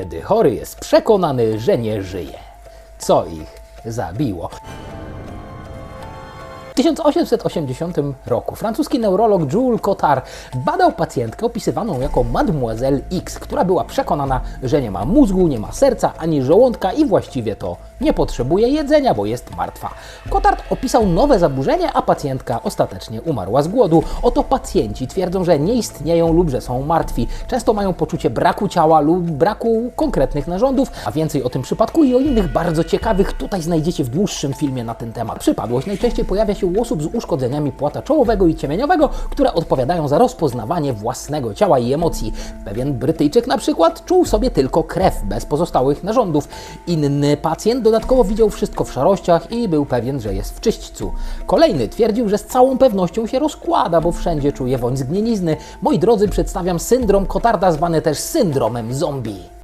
kiedy chory jest przekonany, że nie żyje. Co ich zabiło? W 1880 roku francuski neurolog Jules Cotard badał pacjentkę opisywaną jako Mademoiselle X, która była przekonana, że nie ma mózgu, nie ma serca ani żołądka i właściwie to nie potrzebuje jedzenia, bo jest martwa. Cotard opisał nowe zaburzenie, a pacjentka ostatecznie umarła z głodu. Oto pacjenci twierdzą, że nie istnieją lub że są martwi. Często mają poczucie braku ciała lub braku konkretnych narządów, a więcej o tym przypadku i o innych bardzo ciekawych tutaj znajdziecie w dłuższym filmie na ten temat. Przypadłość najczęściej pojawia się u osób z uszkodzeniami płata czołowego i ciemieniowego, które odpowiadają za rozpoznawanie własnego ciała i emocji. Pewien Brytyjczyk na przykład czuł sobie tylko krew bez pozostałych narządów. Inny pacjent dodatkowo widział wszystko w szarościach i był pewien, że jest w czyśćcu. Kolejny twierdził, że z całą pewnością się rozkłada, bo wszędzie czuje woń zgnienizny. Moi drodzy, przedstawiam syndrom Kotarda, zwany też syndromem zombie.